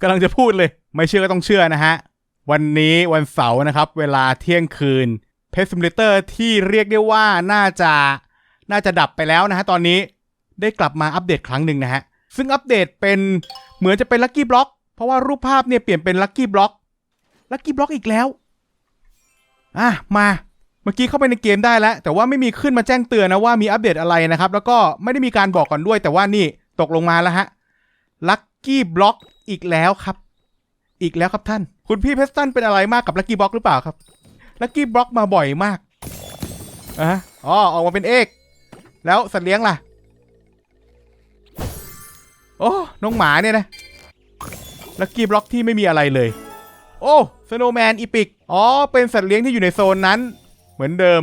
กำลังจะพูดเลย ไม่เชื่อก็ต้องเชื่อนะฮะ วันนี้วันเสาร์นะครับ เวลาเที่ยงคืนเพ s ซิม l เลเตอร์ที่เรียกได้ว่าน่าจะน่าจะดับไปแล้วนะฮะตอนนี้ได้กลับมาอัปเดตครั้งหนึ่งนะฮะ ซึ่งอัปเดตเป็นเหมือนจะเป็นลั c กี้บล็อกเพราะว่ารูปภาพเนี่ยเปลี่ยนเป็นลั c กี้บล็อกลั c กี้บล็อกอีกแล้ว อะ มาเมื่อกี้เข้าไปในเกมได้แล้ว แต่ว่าไม่มีขึ้นมาแจ้งเตือนนะว่ามีอัปเดตอะไรนะครับ แล้วก็ไม่ได้มีการบอกก่อนด้วย แต่ว่านี่ตกลงมาแล้วฮะลั c กี้บล็อกอีกแล้วครับ อีกแล้วครับท่าน คุณพี่เพสตันเป็นอะไรมากกับลั c กี้บล็อกหรือเปล่าครับลั c กี้บล็อกมาบ่อยมากอะอ๋อออกมาเป็นเอก แล้วสัตว์เลี้ยงล่ะ โอ้น้องหมาเนี่ยนะลักกี้บล็อกที่ไม่มีอะไรเลย โอ้สโนว์แมนอีพิกอ๋อ เป็นสัตว์เลี้ยงที่อยู่ในโซนนั้น เหมือนเดิม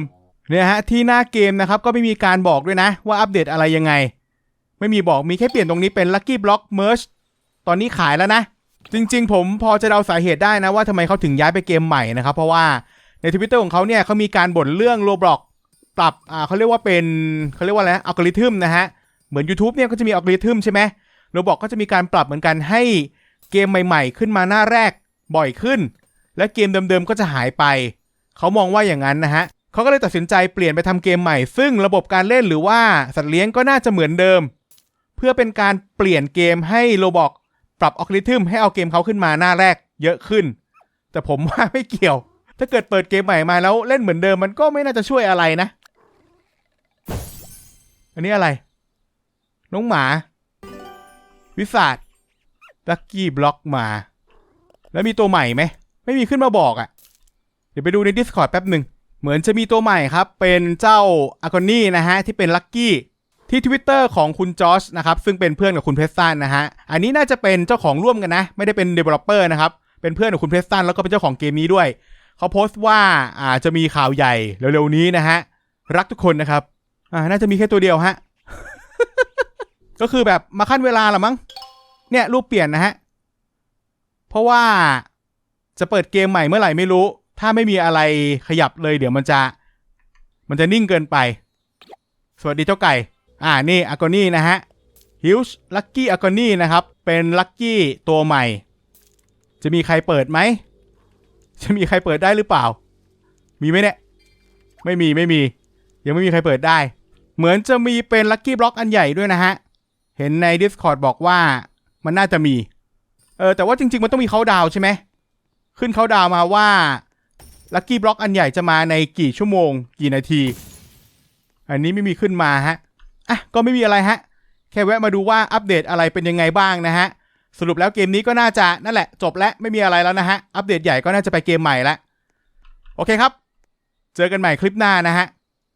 เนี่ยฮะ ที่หน้าเกมนะครับ ก็ไม่มีการบอกด้วยนะ ว่าอัปเดตอะไรยังไง ไม่มีบอกมีแค่เปลี่ยนตรงนี้เป็นลักกี้บล็อกเม r ร์ ตอนนี้ขายแล้วนะ จริง ๆ ผมพอจะเดาสาเหตุได้นะว่าทำไมเขาถึงย้ายไปเกมใหม่นะครับ เพราะว่าในทวิตเตอร์ของเขาเนี่ยเขามีการบ่นเรื่องโลบล็อกปรับอ่าเขาเรียกว่าเป็นเขาเรียกว่าอะไรอัลกอริทึมนะฮะ เหมือน YouTube เนี่ยก็จะมีอัลกอริทึมใช่ไหมโรบอกก็จะมีการปรับเหมือนกันให้เกมใหม่ ๆ ขึ้นมาหน้าแรกบ่อยขึ้น และเกมเดิมๆก็จะหายไป เขามองว่าอย่างนั้นนะฮะเขาก็เลยตัดสินใจเปลี่ยนไปทำเกมใหม่ ซึ่งระบบการเล่นหรือว่าสัตว์เลี้ยงก็น่าจะเหมือนเดิม เพื่อเป็นการเปลี่ยนเกมให้โรบอก ปรับอัลกอริทึมให้เอาเกมเขาขึ้นมาหน้าแรกเยอะขึ้น แต่ผมว่าไม่เกี่ยว ถ้าเกิดเปิดเกมใหม่มาแล้วเล่นเหมือนเดิมมันก็ไม่น่าจะช่วยอะไรนะ อันนี้อะไร น้องหมา วิสัทลักกี้บล็อกมา แล้วมีตัวใหม่ไหม ไม่มีขึ้นมาบอกอะ่ะ เดี๋ยวไปดูใน Discord แป๊บหนึ่ง เหมือนจะมีตัวใหม่ครับ เป็นเจ้าอากอนี่นะฮะ ที่เป็นลักกี้ ที่ Twitter ของคุณจอชนะครับซึ่งเป็นเพื่อนกับคุณเพสตันนะฮะอันนี้น่าจะเป็นเจ้าของร่วมกันนะ ไม่ได้เป็น Developer นะครับ เป็นเพื่อนกับคุณเพสตันแล้วก็เป็นเจ้าของเกมนี้ด้วย เขาโพสต์ว่าอาจจะมีข่าวใหญ่เร็วๆนี้นะฮะรักทุกคนนะครับอ่าน่าจะมีแค่ตัวเดียวฮะก็คือแบบมาขั้นเวลาละมั้งเนี่ยรูปเปลี่ยนนะฮะเพราะว่าจะเปิดเกมใหม่เมื่อไหร่ไม่รู้ ถ้าไม่มีอะไรขยับเลย เดี๋ยวมันจะ มันจะนิ่งเกินไป สวัสดีเจ้าไก่ อ่านี่อากอนี่นะฮะฮิวช์ลักกี้อากอนี่นะครับ เป็นลักกี้ตัวใหม่ จะมีใครเปิดไหม จะมีใครเปิดได้หรือเปล่า มีไหมเนี่ย ไม่มีไม่มี ยังไม่มีใครเปิดได้ เหมือนจะมีเป็นลั c กี้บล็อกอันใหญ่ด้วยนะฮะ เห็นใน Discord บอกว่ามันน่าจะมี เออแต่ว่าจริง ๆ มันต้องมีเขาดาวใช่ไหม ขึ้นเขาดาวมาว่าลั c กี้บล็อกอันใหญ่จะมาในกี่ชั่วโมง กี่นาที อันนี้ไม่มีขึ้นมาฮะ อะก็ไม่มีอะไรฮะ แค่แวะมาดูว่าอัปเดตอะไรเป็นยังไงบ้างนะฮะ สรุปแล้วเกมนี้ก็น่าจะนั่นแหละ จบแล้วไม่มีอะไรแล้วนะฮะ อัปเดตใหญ่ก็น่าจะไปเกมใหม่ละ โอเคครับ เจอกันใหม่คลิปหน้านะฮะ